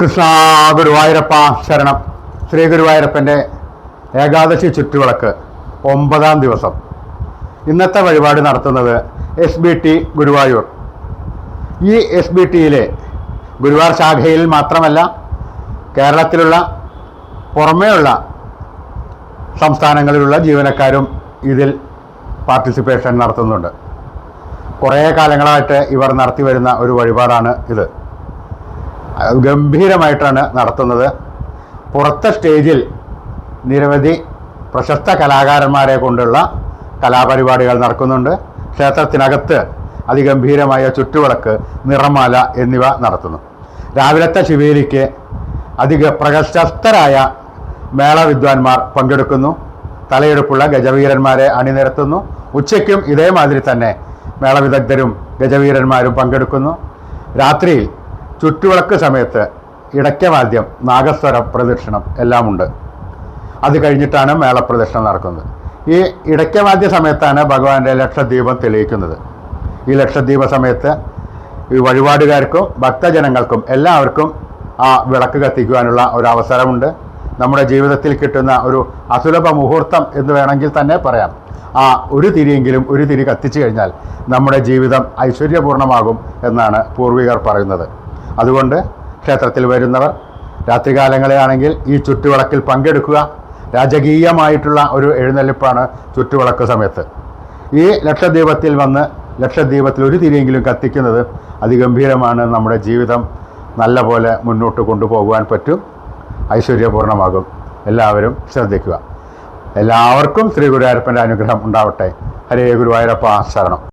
കൃഷ്ണ ഗുരുവായൂരപ്പ ശരണം. ശ്രീ ഗുരുവായൂരപ്പന്റെ ഏകാദശി ചുറ്റുവിളക്ക് ഒമ്പതാം ദിവസം. ഇന്നത്തെ വഴിപാട് നടത്തുന്നത് എസ് ബി ടി ഗുരുവായൂർ. ഈ എസ് ബി ടിയിലെ ഗുരുവായൂർ ശാഖയിൽ മാത്രമല്ല കേരളത്തിലുള്ള പുറമേയുള്ള സംസ്ഥാനങ്ങളിലുള്ള ജീവനക്കാരും ഇതിൽ പാർട്ടിസിപ്പേഷൻ നടത്തുന്നുണ്ട്. കുറേ കാലങ്ങളായിട്ട് ഇവർ നടത്തി വരുന്ന ഒരു വഴിപാടാണ് ഇത്. ഗംഭീരമായിട്ടാണ് നടത്തുന്നത്. പുറത്തെ സ്റ്റേജിൽ നിരവധി പ്രശസ്ത കലാകാരന്മാരെ കൊണ്ടുള്ള കലാപരിപാടികൾ നടക്കുന്നുണ്ട്. ക്ഷേത്രത്തിനകത്ത് അതിഗംഭീരമായ ചുറ്റുവിളക്ക് നിറമാല എന്നിവ നടത്തുന്നു. രാവിലത്തെ ശിവേലിക്ക് അധിക പ്രശസ്തരായ മേളവിദ്വാൻമാർ പങ്കെടുക്കുന്നു. തലയെടുപ്പുള്ള ഗജവീരന്മാരെ അണിനിരത്തുന്നു. ഉച്ചയ്ക്കും ഇതേമാതിരി തന്നെ മേളവിദഗ്ധരും ഗജവീരന്മാരും പങ്കെടുക്കുന്നു. രാത്രിയിൽ ചുറ്റുവിളക്ക് സമയത്ത് ഇടയ്ക്കവാദ്യം നാഗസ്വരം പ്രദക്ഷിണം എല്ലാമുണ്ട്. അത് കഴിഞ്ഞിട്ടാണ് മേളപ്രദക്ഷിണം നടക്കുന്നത്. ഈ ഇടയ്ക്കവാദ്യ സമയത്താണ് ഭഗവാന്റെ ലക്ഷദ്വീപം തെളിയിക്കുന്നത്. ഈ ലക്ഷദ്വീപ സമയത്ത് ഈ വഴിപാടുകാർക്കും ഭക്തജനങ്ങൾക്കും എല്ലാവർക്കും ആ വിളക്ക് കത്തിക്കുവാനുള്ള ഒരു അവസരമുണ്ട് നമ്മുടെ ജീവിതത്തിൽ കിട്ടുന്ന ഒരു അസുലഭ മുഹൂർത്തം എന്ന് വേണമെങ്കിൽ തന്നെ പറയാം. ആ ഒരു തിരിയെങ്കിലും ഒരു തിരി കത്തിച്ചു കഴിഞ്ഞാൽ നമ്മുടെ ജീവിതം ഐശ്വര്യപൂർണമാകും എന്നാണ് പൂർവികർ പറയുന്നത്. അതുകൊണ്ട് ക്ഷേത്രത്തിൽ വരുന്നവർ രാത്രികാലങ്ങളിലാണെങ്കിൽ ഈ ചുറ്റുവിളക്കിൽ പങ്കെടുക്കുക. രാജകീയമായിട്ടുള്ള ഒരു എഴുന്നള്ളിപ്പാണ് ചുറ്റുവിളക്ക് സമയത്ത്. ഈ ലക്ഷദ്വീപത്തിൽ വന്ന് ലക്ഷദ്വീപത്തിൽ ഒരു തിരിയെങ്കിലും കത്തിക്കുന്നത് അതിഗംഭീരമാണ്. നമ്മുടെ ജീവിതം നല്ല പോലെ മുന്നോട്ട് കൊണ്ടുപോകുവാൻ പറ്റും. ഐശ്വര്യപൂർണമാകും എല്ലാവരും ശ്രദ്ധിക്കുക. എല്ലാവർക്കും ശ്രീ ഗുരുവായൂരപ്പന്റെ അനുഗ്രഹം ഉണ്ടാവട്ടെ. ഹരേ ഗുരുവായൂരപ്പ. ശരണം.